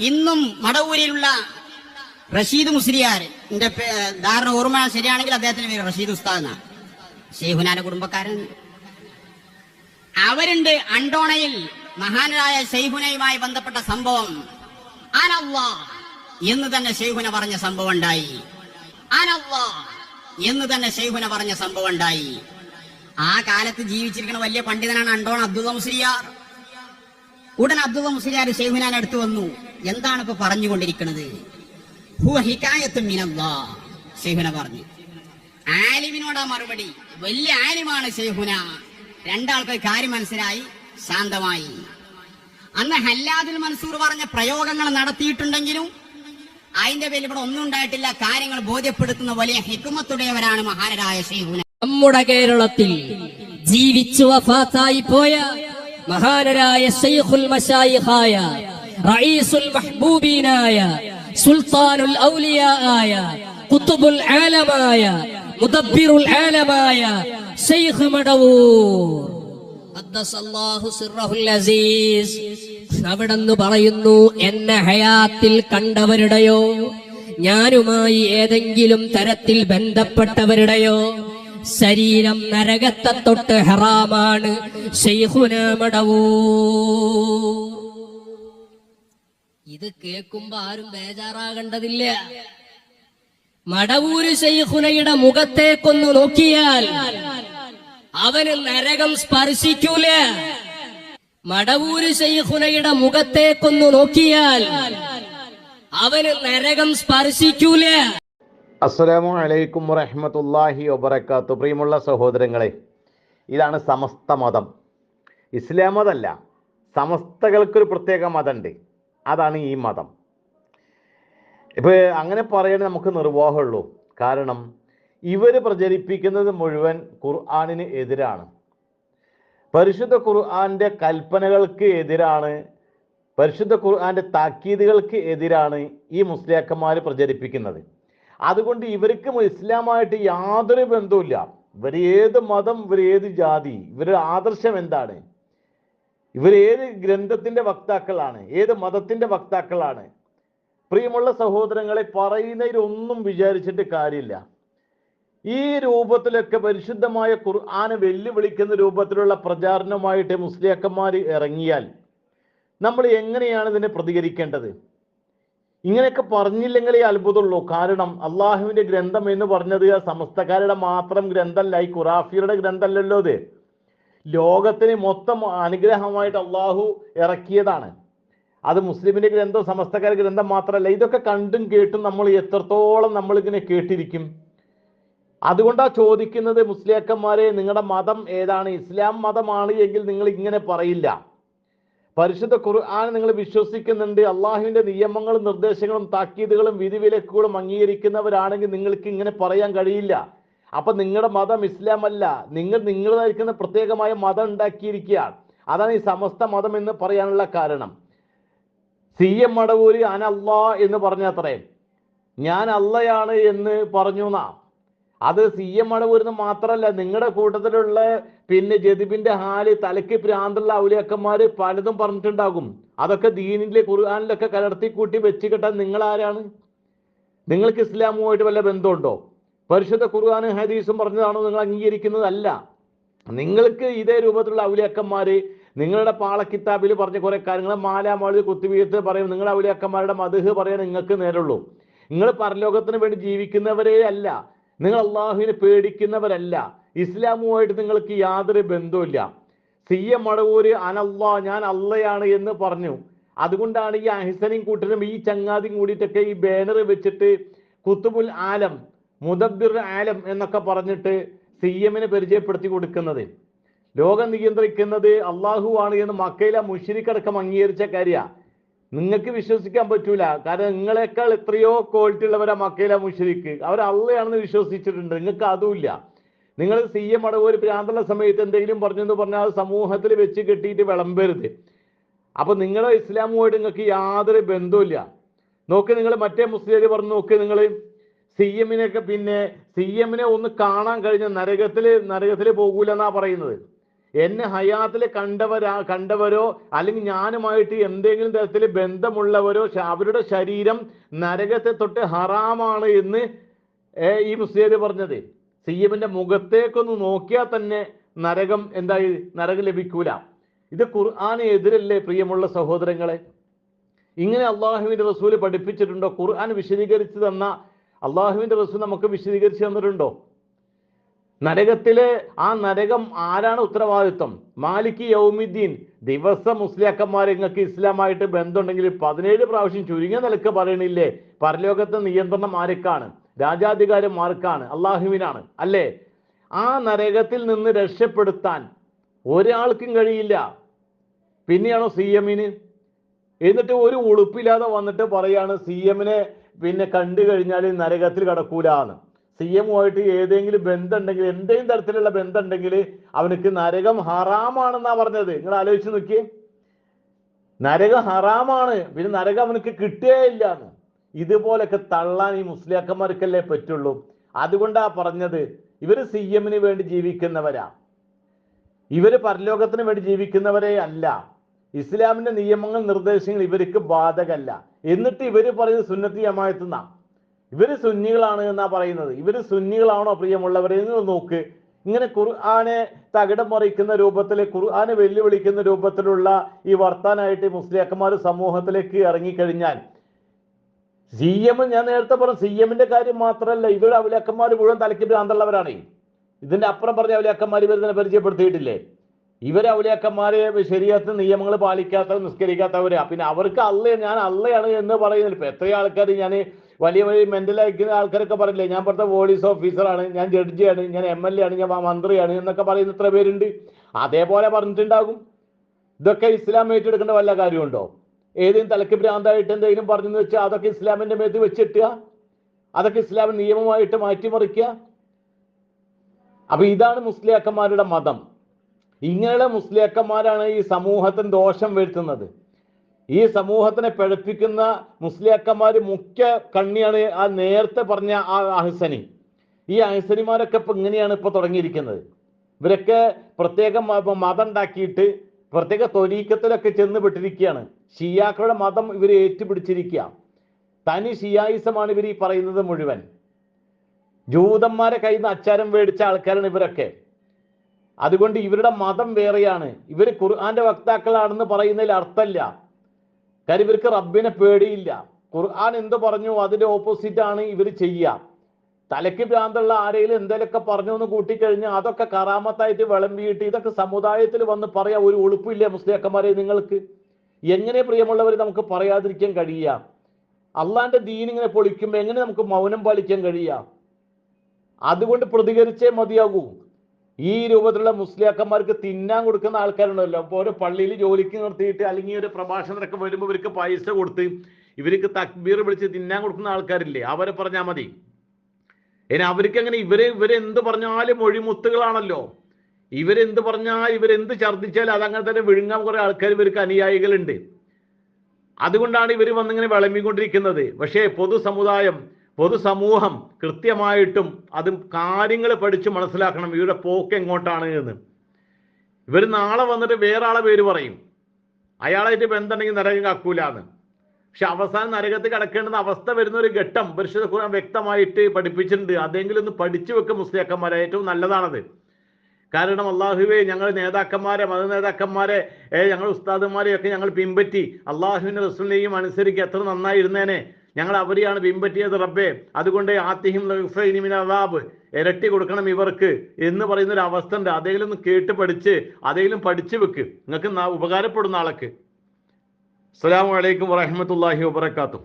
ഇന്നും മടവൂരിലുള്ള റഷീദ് മുസ്ലിയാർ. എന്റെ ധാരണ ഓർമ്മ ശരിയാണെങ്കിൽ അദ്ദേഹത്തിന്റെ പേര് റഷീദ് ഉസ്താദ് ഷെയ്ഹുനാന്റെ കുടുംബക്കാരൻ. അവരുണ്ട് അണ്ടോണയിൽ മഹാനായ ഷെയ്ഹുനയുമായി ബന്ധപ്പെട്ട സംഭവം. അനല്ലാ എന്ന് തന്നെ ഷെയ്ഹുന പറഞ്ഞ സംഭവം ഉണ്ടായി. അനല്ലാ എന്ന് തന്നെ ഷെയ്ഹുന പറഞ്ഞ സംഭവം ഉണ്ടായി. ആ കാലത്ത് ജീവിച്ചിരിക്കുന്ന വലിയ പണ്ഡിതനാണ് അണ്ടോൺ അബ്ദുൽ മുസ്ലിയാർ. ഉടൻ അബ്ദുള്ള മുസ്ലിയാർ ഷെയ്ഖുനാൻ അടുത്ത് വന്നു. എന്താണ് ഇപ്പൊ പറഞ്ഞുകൊണ്ടിരിക്കുന്നത് പറഞ്ഞു. ആലിമിനോടാ മറുപടി. വലിയ ആലിമാണ് ഷെയ്ഖുന. രണ്ടാൾക്ക് കാര്യം മനസ്സിലായി ശാന്തമായി. അന്ന് ഹല്ലാദുൽ മൻസൂർ പറഞ്ഞ പ്രയോഗങ്ങൾ നടത്തിയിട്ടുണ്ടെങ്കിലും അതിന്റെ പേരിൽ ഇവിടെ ഒന്നും ഉണ്ടായിട്ടില്ല. കാര്യങ്ങൾ ബോധ്യപ്പെടുത്തുന്ന വലിയ ഹിക്കുമത്തുടയവരാണ് മഹാനരായ ഷെയ്ഹുന നമ്മുടെ കേരളത്തിൽ ജീവിച്ചു വഫാത്തായി പോയ മഹാനരായ ശൈഖുൽ മശായിഖായ റഈസുൽ മഹ്ബൂബീനായ സുൽത്താനുൽ ഔലിയായ കുത്തുബുൽ ആലമായ മുദബ്ബിറുൽ ആലമായ ശൈഖ് മടവൂർ. അവിടെന്ന് പറയുന്നു എന്നെ ഹയാത്തിൽ കണ്ടവരുടെയോ ഞാനുമായി ഏതെങ്കിലും തരത്തിൽ ബന്ധപ്പെട്ടവരുടെയോ ശരീരം നരകത്തെ തൊട്ട് ഹറാമാണ്. ഇത് കേൾക്കുമ്പോ ആരും ബേജാറാകേണ്ടതില്ല. മടവൂര് ശൈഖുനയുടെ മുഖത്തേക്കൊന്ന് നോക്കിയാൽ അവന് നരകം സ്പർശിക്കൂല. മടവൂര് ശൈഖുനയുടെ മുഖത്തേക്കൊന്ന് നോക്കിയാൽ അവന് നരകം സ്പർശിക്കൂല. അസ്സലാമു അലൈക്കും വറഹ്മത്തുള്ളാഹി വബറകാത്തു. പ്രിയമുള്ള സഹോദരങ്ങളെ ഇതാണ് സമസ്ത മതം. ഇസ്ലാം മതമല്ല സമസ്തകൾക്കൊരു പ്രത്യേക മതമുണ്ട് അതാണ് ഈ മതം. ഇപ്പോൾ അങ്ങനെ പറയണേ നമുക്ക് നിർവാഹമുള്ളൂ. കാരണം ഇവർ പ്രചരിപ്പിക്കുന്നത് മുഴുവൻ ഖുർആാനിന് എതിരാണ്. പരിശുദ്ധ ഖുർആന്റെ കൽപ്പനകൾക്ക് എതിരാണ്. പരിശുദ്ധ ഖുർആന്റെ താക്കീതുകൾക്ക് എതിരാണ് ഈ മുസ്ലിയാക്കന്മാർ പ്രചരിപ്പിക്കുന്നത്. അതുകൊണ്ട് ഇവർക്കും ഇസ്ലാമായിട്ട് യാതൊരു ബന്ധവുമില്ല. ഇവർ ഏത് മതം ഇവർ ഏത് ജാതി ഇവരുടെ ആദർശം എന്താണ്? ഇവർ ഏത് ഗ്രന്ഥത്തിന്റെ വക്താക്കളാണ്? ഏത് മതത്തിന്റെ വക്താക്കളാണ്? പ്രിയമുള്ള സഹോദരങ്ങളെ പറയുന്നതിലൊന്നും വിചാരിച്ചിട്ട് കാര്യമില്ല. ഈ രൂപത്തിലൊക്കെ പരിശുദ്ധമായ ഖുർആാനെ വെല്ലുവിളിക്കുന്ന രൂപത്തിലുള്ള പ്രചാരണമായിട്ട് മുസ്ലിയാക്കന്മാർ ഇറങ്ങിയാൽ നമ്മൾ എങ്ങനെയാണ് ഇതിനെ പ്രതികരിക്കേണ്ടത്? ഇങ്ങനെയൊക്കെ പറഞ്ഞില്ലെങ്കിലേ അത്ഭുതമുള്ളൂ. കാരണം അള്ളാഹുവിന്റെ ഗ്രന്ഥം എന്ന് പറഞ്ഞത് സമസ്തക്കാരുടെ മാത്രം ഗ്രന്ഥമല്ല ഈ ഖുറാഫിയുടെ ഗ്രന്ഥമല്ലല്ലോ ഇത്. ലോകത്തിന് മൊത്തം അനുഗ്രഹമായിട്ട് അള്ളാഹു ഇറക്കിയതാണ്. അത് മുസ്ലിമിന്റെ ഗ്രന്ഥം സമസ്തക്കാരുടെ ഗ്രന്ഥം മാത്രമല്ല ഇതൊക്കെ കണ്ടും കേട്ടും നമ്മൾ എത്രത്തോളം നമ്മൾ ഇങ്ങനെ കേട്ടിരിക്കും. അതുകൊണ്ടാ ചോദിക്കുന്നത് മുസ്ലിയാക്കന്മാരെ നിങ്ങളുടെ മതം ഏതാണ്? ഇസ്ലാം മതമാണ് എങ്കിൽ നിങ്ങൾ ഇങ്ങനെ പറയില്ല. പരിശുദ്ധ ഖുർആൻ നിങ്ങൾ വിശ്വസിക്കുന്നുണ്ട്. അള്ളാഹുവിന്റെ നിയമങ്ങളും നിർദ്ദേശങ്ങളും താക്കീതുകളും വിധിവിലക്കുകളും അംഗീകരിക്കുന്നവരാണെങ്കിൽ നിങ്ങൾക്ക് ഇങ്ങനെ പറയാൻ കഴിയില്ല. അപ്പൊ നിങ്ങളുടെ മതം ഇസ്ലാം അല്ല നിങ്ങൾ നിങ്ങളായിരിക്കുന്ന പ്രത്യേകമായ മതം ഉണ്ടാക്കിയിരിക്കുകയാണ് അതാണ് ഈ സമസ്ത മതം എന്ന് പറയാനുള്ള കാരണം. സി എം മടവൂര് അനല്ലാ എന്ന് പറഞ്ഞത്രേ. ഞാൻ അല്ലയാണ് എന്ന് പറഞ്ഞു നാ. അത് സി എം മടവൂരിന്ന് മാത്രമല്ല നിങ്ങളുടെ കൂട്ടത്തിലുള്ള പിന്നെ ജതിബിന്റെ ഹാൽ തലയ്ക്ക് പ്രാന്തുള്ള ഔലിയക്കന്മാര് പലതും പറഞ്ഞിട്ടുണ്ടാകും. അതൊക്കെ ദീനിലെ ഖുർആാനിലൊക്കെ കലർത്തി കൂട്ടി വെച്ച് കെട്ടാൻ നിങ്ങൾ ആരാണ് നിങ്ങൾക്ക് ഇസ്ലാമുമായിട്ട് വല്ല ബന്ധമുണ്ടോ? പരിശുദ്ധ ഖുർആാനും ഹദീസും പറഞ്ഞതാണോ നിങ്ങൾ അംഗീകരിക്കുന്നതല്ല? നിങ്ങൾക്ക് ഇതേ രൂപത്തിലുള്ള ഔലിയക്കന്മാര് നിങ്ങളുടെ പാളക്കിത്താബിൽ പറഞ്ഞ കുറെ കാര്യങ്ങൾ മാലാമാളി കുത്തിവീഴ്ത്ത് പറയും നിങ്ങളുടെ ഔലിയക്കന്മാരുടെ മധുഹ് പറയാൻ നിങ്ങൾക്ക് നേരുള്ളൂ. നിങ്ങൾ പരലോകത്തിന് വേണ്ടി ജീവിക്കുന്നവരേ അല്ല നിങ്ങൾ അള്ളാഹുവിനെ പേടിക്കുന്നവരല്ല. ഇസ്ലാമുമായിട്ട് നിങ്ങൾക്ക് യാതൊരു ബന്ധവുമില്ല. സി എം മടവൂര് അനല്ലാ ഞാൻ അള്ളയാണ് എന്ന് പറഞ്ഞു. അതുകൊണ്ടാണ് ഈ അഹിസനും കൂട്ടരും ഈ ചങ്ങാതിയും കൂടിയിട്ടൊക്കെ ഈ ബാനർ വെച്ചിട്ട് കുത്തുബുൽ ആലം മുദബിർ ആലം എന്നൊക്കെ പറഞ്ഞിട്ട് സി എമ്മിനെ പരിചയപ്പെടുത്തി കൊടുക്കുന്നത്. ലോകം നിയന്ത്രിക്കുന്നത് അള്ളാഹു ആണ് എന്ന് മക്കയിലെ മുഷിരിക്കടക്കം അംഗീകരിച്ച കാര്യമാണ് നിങ്ങൾക്ക് വിശ്വസിക്കാൻ പറ്റൂല. കാരണം നിങ്ങളെക്കാൾ എത്രയോ ക്വാളിറ്റി ഉള്ളവരാ മക്കയിലെ മുഷരിക്ക്. അവർ അള്ളയാണെന്ന് വിശ്വസിച്ചിട്ടുണ്ട്. നിങ്ങൾക്ക് അതുമില്ല നിങ്ങൾ സി എം അടവ് ഒരു പ്രാന്തുള്ള സമയത്ത് എന്തെങ്കിലും പറഞ്ഞു എന്ന് പറഞ്ഞാൽ അത് സമൂഹത്തിൽ വെച്ച് കെട്ടിയിട്ട് വിളമ്പരുത്. അപ്പൊ നിങ്ങളെ ഇസ്ലാമുമായിട്ട് നിങ്ങൾക്ക് യാതൊരു ബന്ധവുമില്ല നോക്ക് നിങ്ങൾ മറ്റേ മുസ്ലിം പറഞ്ഞു നോക്ക് നിങ്ങൾ സി എമ്മിനൊക്കെ പിന്നെ സി എമ്മിനെ ഒന്ന് കാണാൻ കഴിഞ്ഞ നരകത്തിൽ നരകത്തിൽ പോകൂലെന്നാ പറയുന്നത്. എന്നെ ഹയാത്തിൽ കണ്ടവരാ കണ്ടവരോ അല്ലെങ്കിൽ ഞാനുമായിട്ട് എന്തെങ്കിലും തരത്തിൽ ബന്ധമുള്ളവരോ അവരുടെ ശരീരം നരകത്തെ തൊട്ട് ഹറാമാണ് എന്ന് ഈ മുസ്ലിം പറഞ്ഞത്. സി എമ്മിന്റെ മുഖത്തേക്കൊന്ന് നോക്കിയാൽ തന്നെ നരകം എന്തായി നരകം ലഭിക്കൂല. ഇത് ഖുർആാന് എതിരല്ലേ പ്രിയമുള്ള സഹോദരങ്ങളെ? ഇങ്ങനെ അള്ളാഹുവിന്റെ റസൂൽ പഠിപ്പിച്ചിട്ടുണ്ടോ? ഖുർആൻ വിശദീകരിച്ചു തന്ന അള്ളാഹുവിന്റെ റസൂൽ നമുക്ക് വിശദീകരിച്ചു തന്നിട്ടുണ്ടോ? നരകത്തിലെ ആ നരകം ആരാണ് ഉത്തരവാദിത്വം? മാലിക് യൗമിദ്ദീൻ. ദിവസം മുസ്ലിയാക്കന്മാർ നിങ്ങൾക്ക് ഇസ്ലാമായിട്ട് ബന്ധമുണ്ടെങ്കിൽ പതിനേഴ് പ്രാവശ്യം ചുരുങ്ങിയ നിലയ്ക്ക് പറയണില്ലേ? പരലോകത്തെ നിയന്ത്രണം ആർക്കാണ്? രാജാധികാരം ആർക്കാണ്? അള്ളാഹുവിനാണ്. അല്ലേ? ആ നരകത്തിൽ നിന്ന് രക്ഷപ്പെടുത്താൻ ഒരാൾക്കും കഴിയില്ല. പിന്നെയാണോ സി എമ്മിന്? എന്നിട്ട് ഒരു ഉളുപ്പില്ലാതെ വന്നിട്ട് പറയാണ് സി എമ്മിനെ പിന്നെ കണ്ടു കഴിഞ്ഞാൽ നരകത്തിൽ കടക്കൂലെന്ന്. സി എമ്മുമായിട്ട് ഏതെങ്കിലും ബന്ധമുണ്ടെങ്കിൽ എന്തെങ്കിലും തരത്തിലുള്ള ബന്ധമുണ്ടെങ്കിൽ അവനക്ക് നരകം ഹറാമാണെന്നാ പറഞ്ഞത്. നിങ്ങൾ ആലോചിച്ച് നോക്കിയേ. നരകം ഹറാമാണ്. പിന്നെ നരകം അവനക്ക് കിട്ടുകയില്ല എന്ന് ഇതുപോലൊക്കെ തള്ളാൻ ഈ മുസ്ലിയാക്കന്മാർക്കല്ലേ പറ്റുള്ളൂ. അതുകൊണ്ടാ പറഞ്ഞത് ഇവർ സി എമ്മിന് വേണ്ടി ജീവിക്കുന്നവരാ. ഇവർ പരലോകത്തിന് വേണ്ടി ജീവിക്കുന്നവരെ അല്ല. ഇസ്ലാമിന്റെ നിയമങ്ങൾ നിർദ്ദേശങ്ങൾ ഇവർക്ക് ബാധകല്ല എന്നിട്ട് ഇവർ പറയുന്നത് സുന്നത്തി ജമായത്തുന്ന ഇവർ സുന്നികളാണ് എന്നാ പറയുന്നത്. ഇവർ സുന്നികളാണോ പ്രിയമുള്ളവരെ? എന്ന് നോക്ക്. ഇങ്ങനെ ഖുർആനെ തകിടം മറിക്കുന്ന രൂപത്തിൽ ഖുർആനെ വെല്ലുവിളിക്കുന്ന രൂപത്തിലുള്ള ഈ വർത്താനായിട്ട് മുസ്ലിയാക്കന്മാർ സമൂഹത്തിലേക്ക് ഇറങ്ങിക്കഴിഞ്ഞാൽ സി എം ഞാൻ നേരത്തെ പറഞ്ഞു സി എമ്മിന്റെ കാര്യം മാത്രമല്ല ഇവരുടെ അവലാക്കന്മാർ മുഴുവൻ തലയ്ക്ക് ഭ്രാന്തുള്ളവരാണ് ഇതിന്റെ അപ്പുറം പറഞ്ഞ അവലാക്കന്മാർ ഇവർ തന്നെ പരിചയപ്പെടുത്തിയിട്ടില്ലേ? ഇവരെ അവലിയാക്കന്മാരെ ശരിയത്ത് നിയമങ്ങൾ പാലിക്കാത്തവർ നിസ്കരിക്കാത്തവരാ. പിന്നെ അവർക്ക് അല്ല ഞാൻ അല്ലയാണ് എന്ന് പറയുന്നില്ല ഇപ്പൊ എത്രയോ ആൾക്കാർ ഞാൻ വലിയ വലിയ മെന്റലായിരിക്കുന്ന ആൾക്കാരൊക്കെ പറയില്ലേ ഞാൻ പറഞ്ഞ പോലീസ് ഓഫീസറാണ് ഞാൻ ജഡ്ജിയാണ് ഞാൻ എം എൽ എ ആണ് ഞാൻ മന്ത്രിയാണ് എന്നൊക്കെ പറയുന്ന ഇത്ര പേരുണ്ട്. അതേപോലെ പറഞ്ഞിട്ടുണ്ടാകും. ഇതൊക്കെ ഇസ്ലാം ഏറ്റെടുക്കേണ്ട വല്ല കാര്യമുണ്ടോ? ഏതെങ്കിലും തലക്ക് ഭ്രാന്തായിട്ട് എന്തെങ്കിലും പറഞ്ഞെന്ന് വെച്ചാൽ അതൊക്കെ ഇസ്ലാമിന്റെ മേത്ത് വെച്ചിട്ടുക അതൊക്കെ ഇസ്ലാമിന് നിയമമായിട്ട് മാറ്റിമറിക്കുക. അപ്പൊ ഇതാണ് മുസ്ലിയാക്കന്മാരുടെ മതം. ഇങ്ങനെയുള്ള മുസ്ലിയാക്കന്മാരാണ് ഈ സമൂഹത്തിന് ദോഷം വരുത്തുന്നത്. ഈ സമൂഹത്തിനെ പിഴപ്പിക്കുന്ന മുസ്ലിയാക്കന്മാർ മുഖ്യ കണ്ണിയാണ് ആ നേരത്തെ പറഞ്ഞ ആ അഹസനി. ഈ അഹസനിമാരൊക്കെ ഇപ്പൊ ഇങ്ങനെയാണ് ഇപ്പൊ തുടങ്ങിയിരിക്കുന്നത്. ഇവരൊക്കെ പ്രത്യേകം മതം ഉണ്ടാക്കിയിട്ട് പ്രത്യേക തൊരീക്കത്തിലൊക്കെ ചെന്ന് പെട്ടിരിക്കുകയാണ്. ഷിയാക്കളുടെ മതം ഇവർ ഏറ്റുപിടിച്ചിരിക്കുക. തനി ഷിയായിസമാണ് ഇവർ ഈ പറയുന്നത് മുഴുവൻ. ജൂതന്മാരെ കയ്യിൽ നിന്ന് അച്ചാരം മേടിച്ച ആൾക്കാരാണ് ഇവരൊക്കെ. അതുകൊണ്ട് ഇവരുടെ മതം വേറെയാണ്. ഇവർ ഖുർആന്റെ വക്താക്കളാണെന്ന് പറയുന്നതിൽ അർത്ഥമില്ല. കാര്യം ഇവർക്ക് റബ്ബിനെ പേടിയില്ല. ഖുർആൻ എന്ത് പറഞ്ഞു? അതിന്റെ ഓപ്പോസിറ്റ് ആണ് ഇവർ ചെയ്യുക. തലയ്ക്ക് ഭ്രാന്തുള്ള ആരെങ്കിലും എന്തെങ്കിലുമൊക്കെ പറഞ്ഞു എന്ന് കൂട്ടിക്കഴിഞ്ഞാൽ അതൊക്കെ കറാമത്തായിട്ട് വിളമ്പിയിട്ട് ഇതൊക്കെ സമുദായത്തിൽ വന്ന് പറയാം ഒരു ഉളുപ്പില്ല മുസ്ലിയാക്കന്മാരെ നിങ്ങൾക്ക്. എങ്ങനെ പ്രിയമുള്ളവർ നമുക്ക് പറയാതിരിക്കാൻ കഴിയുക? അള്ളാന്റെ ദീൻ ഇങ്ങനെ പൊളിക്കുമ്പോൾ എങ്ങനെ നമുക്ക് മൗനം പാലിക്കാൻ കഴിയുക? അതുകൊണ്ട് പ്രതികരിച്ചേ മതിയാകൂ. ഈ രൂപത്തിലുള്ള മുസ്ലിയാക്കന്മാർക്ക് തിന്നാൻ കൊടുക്കുന്ന ആൾക്കാരുണ്ടല്ലോ. അപ്പോൾ ഓരോ പള്ളിയിൽ ജോലിക്ക് നിർത്തിയിട്ട് അല്ലെങ്കിൽ ഒരു പ്രഭാഷണത്തിനൊക്കെ വരുമ്പോൾ ഇവർക്ക് പൈസ കൊടുത്ത് ഇവർക്ക് തക്ബീർ വിളിച്ച് തിന്നാൻ കൊടുക്കുന്ന ആൾക്കാരില്ലേ? അവരെ പറഞ്ഞാൽ മതി. ഇനി അവർക്ക് അങ്ങനെ ഇവരെ ഇവരെന്ത് പറഞ്ഞാലും മൊഴിമുത്തുകളാണല്ലോ. ഇവരെന്ത് പറഞ്ഞാൽ ഇവരെന്ത് ഛർദ്ദിച്ചാലും അതങ്ങനെ തന്നെ വിഴുങ്ങാൻ കുറേ ആൾക്കാർ ഇവർക്ക് അനുയായികളുണ്ട്. അതുകൊണ്ടാണ് ഇവർ വന്നിങ്ങനെ വിളമ്പിക്കൊണ്ടിരിക്കുന്നത്. പക്ഷേ പൊതുസമുദായം പൊതുസമൂഹം കൃത്യമായിട്ടും അതും കാര്യങ്ങൾ പഠിച്ച് മനസ്സിലാക്കണം ഇവരുടെ പോക്ക് എങ്ങോട്ടാണ് എന്ന്. ഇവർ നാളെ വന്നിട്ട് വേറെ ആളെ പേര് പറയും. അയാളായിട്ട് ബന്ധമുണ്ടെങ്കിൽ നരകം കക്കൂലാന്ന്. പക്ഷെ അവസാനം നരകത്ത് കിടക്കേണ്ടുന്ന അവസ്ഥ വരുന്ന ഒരു ഘട്ടം പരിശുദ്ധ ഖുർആൻ വ്യക്തമായിട്ട് പഠിപ്പിച്ചിട്ടുണ്ട്. അതെങ്കിലും ഒന്ന് പഠിച്ചു വെക്കും മുസ്ലിയാക്കന്മാരെ. ഏറ്റവും നല്ലതാണത്. കാരണം അള്ളാഹുവെ ഞങ്ങൾ നേതാക്കന്മാരെ മത നേതാക്കന്മാരെ ഞങ്ങൾ ഉസ്താദന്മാരെയൊക്കെ ഞങ്ങൾ പിൻപറ്റി അള്ളാഹുവിന്റെ റസൂലിനെയും അനുസരിക്കുക എത്ര നന്നായിരുന്നേനെ. ഞങ്ങൾ അവരെയാണ് പിൻപറ്റിയത് റബ്ബേ. അതുകൊണ്ട് ആത്തിഹിം അതാബ് ഇരട്ടി കൊടുക്കണം ഇവർക്ക് എന്ന് പറയുന്ന ഒരു അവസ്ഥ ഉണ്ട്. അതെങ്കിലും ഒന്ന് കേട്ട് പഠിച്ച് അതെങ്കിലും പഠിച്ചു വെക്ക്. നിങ്ങൾക്ക് ഉപകാരപ്പെടുന്ന ആളൊക്കെ. അസ്സലാമു അലൈക്കും വാഹമത്തല്ലാഹി വബർക്കാത്തു